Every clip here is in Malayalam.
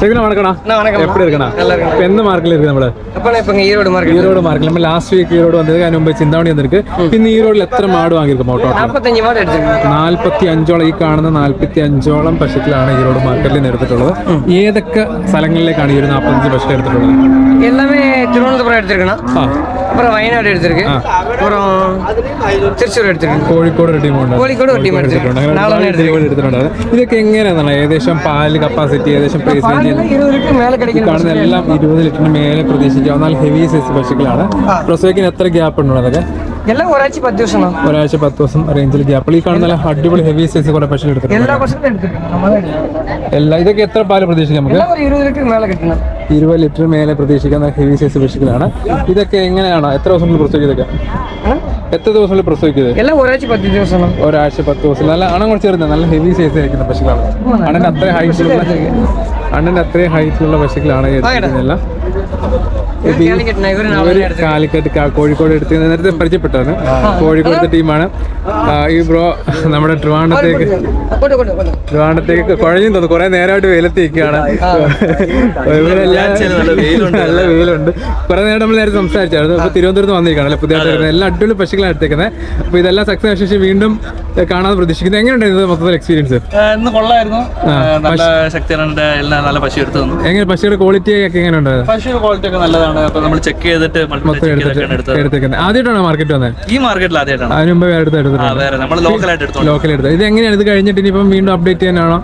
சேகரா வணக்கம் எப்படி இருக்கா இப்போ எந்த இருக்கு நம்மள ஈரோடு மார்க்கெட் ஈரோடு நம்ம லாஸ்ட் வீக் ஈரோடு മുമ്പ് ചിന്താമണി വന്നിരിക്ക്. പിന്നെ ഈരോഡിൽ എത്ര മാട് വാങ്ങിയിരിക്കും ഓട്ടോ? അഞ്ചോളം ഈ കാണുന്ന നാൽപ്പത്തി അഞ്ചോളം പശുക്കളാണ് ഈരോട് മാർക്കറ്റിൽ എടുത്തിട്ടുള്ളത്. ഏതൊക്കെ സ്ഥലങ്ങളിലേക്കാണ് ഈ ഒരു നാൽപ്പത്തഞ്ച് പശുക്കൾ എടുത്തിട്ടുള്ളത്? എല്ലാമേ തിരുവനന്തപുരം എടുത്തിരിക്കണം. அப்புறம் வயநாடு எடுத்திருக்கு அப்புறம் திருச்சூர் எடுத்திருக்கேன் കോഴിക്കോട് ഒരു ടീമുണ്ട് கோழிக்கோடு ஒரு டீம் எடுத்திருக்கேன் അങ്ങനെ நாலு ഒരുപാട് ടീമുകൾ എടുത്തിട്ടുണ്ട് ഇതൊക്കെ എങ്ങനെയാണെന്നാണ് ഏകദേശം പാല് കപ്പാസിറ്റി ഏകദേശം പ്രൈസ് റേഞ്ച് இருபது லிட்டர் மேலே ഈ கிடைக்கணும் കാണുന്ന എല്ലാം ഇരുപത് ലിറ്ററിന് മേലെ പ്രതീക്ഷിക്കാം എന്നാൽ ഹെവി സൈസ് പശുക്കളാണ് പ്രസവിക്കാൻ എത്ര ഗ്യാപ്പ് ഉണ്ടോ അതൊക്കെ ഒരാഴ്ച പത്ത് ദിവസം റേഞ്ചിൽ ഗ്യാപ്പിൾ ഈ കാണുന്ന അടിപൊളി ഹെവി സൈസ് കുറെ പശു എടുത്തിട്ടുണ്ട് ഇതൊക്കെ എത്ര പാൽ പ്രതീക്ഷിക്കാം നമുക്ക്? ഇരുപത് ലിറ്റർ മേലെ പ്രതീക്ഷിക്കുന്ന ഹെവി സൈസ് പശുക്കളാണ് ഇതൊക്കെ എങ്ങനെയാണ്? എത്ര ദിവസം പ്രസവിക്കും എത്ര ദിവസങ്ങളിൽ പ്രസവിക്കുന്നത് ഒരാഴ്ച പത്ത് ദിവസം നല്ല അണം കുറച്ച് നല്ല ഹെവി സൈസ് ആയിരിക്കുന്ന പശുക്കളാണ് അണന്റെ അത്ര ഹൈസ് അണ്ണൻ അത്രയും ഹൈറ്റിലുള്ള പശുക്കളാണ് കാലിക്കറ്റ് കോഴിക്കോട് എടുത്ത് നേരത്തെ പരിചയപ്പെട്ടാണ് കോഴിക്കോടത്തെ ടീമാണ്. ഈ ബ്രോ നമ്മുടെ ട്രിവാണ്ടത്തേക്ക് ട്രിവാണ്ടത്തേക്ക് കുഴഞ്ഞു തോന്നുന്നു. കുറെ നേരമായിട്ട് വെയിലത്തേക്കാണ് നല്ല വെയിലുണ്ട്. കുറെ നേരം നമ്മൾ നേരത്തെ സംസാരിച്ചായിരുന്നു. അപ്പൊ തിരുവനന്തപുരത്ത് വന്നിരിക്കുകയാണ് അല്ലെ? പുതിയ എല്ലാ അടിപൊളി പശുക്കളാണ് എടുത്തേക്കുന്നത്. അപ്പൊ ഇതെല്ലാം സക്സസ് ശേഷം വീണ്ടും കാണാൻ പ്രതീക്ഷിക്കുന്നത് എങ്ങനെയുണ്ടായിരുന്നു മൊത്തത്തിൽ എക്സ്പീരിയൻസ് കൊള്ളായിരുന്നു. നല്ല ശക്തിയാണ്. എല്ലാ നല്ല പശു എടുത്തു തന്നു എങ്ങനെ പശുയുടെ ക്വാളിറ്റി ഒക്കെ എങ്ങനെ ഉണ്ട് പശു ക്വാളിറ്റി ഒക്കെ നല്ലതാണ്. അപ്പൊ നമ്മൾ ചെക്ക് ചെയ്തിട്ട് എടുത്തത്. എടുത്തേക്കുന്നത്. ആദ്യമായിട്ടാണ് മാർക്കറ്റ് വന്നത് ഈ മാർക്കറ്റിൽ ആദ്യമായിട്ടാണ്. അതിന് മുമ്പ് വേറെ എടുത്ത് നമ്മൾ ലോക്കലായിട്ട് എടുത്തോണ്ട് ലോക്കൽ എടുത്തത്. ഇത് എങ്ങനെയാണ്? ഇത് കഴിഞ്ഞിട്ട് ഇനിയിപ്പം വീണ്ടും അപ്ഡേറ്റ് ചെയ്യാനാണോ?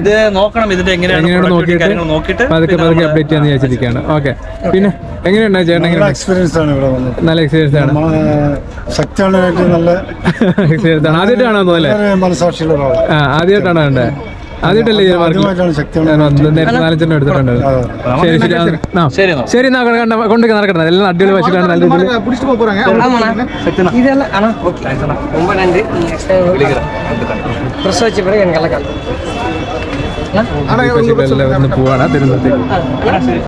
ഇത് നോക്കണം. ഇതിന്റെ എങ്ങനെയാണ് നോക്കിയിട്ട്? നോക്കിയിട്ട് പതുക്കെ പതുക്കെ അപ്ഡേറ്റ് ചെയ്യാന്ന് വിചാരിച്ചിരിക്കുകയാണ്. ഓക്കെ പിന്നെ എങ്ങനെയുണ്ട് ചേട്ടൻ? എങ്ങനെ എക്സ്പീരിയൻസ് ആണ് ഇവിടെ വന്നത്. നല്ല എക്സ്പീരിയൻസ് ആണ്. ശക്തിയാണ് നല്ല എക്സ്പീരിയൻസ് ആണ്. ആദ്യമായിട്ടാണോ തോന്നല്ലേ മനസാക്ഷിയുള്ള ആദ്യമായിട്ടാണോ കണ്ടേ? ശരി കൊണ്ട് നടക്കട്ടെ എല്ലാം അടിപൊളി പശുക്കളാണ് നല്ല രീതിയിൽ. പശുക്കളെല്ലാം ഒന്ന് പോവാണ് തിരുവനന്തപുരത്തേക്ക്.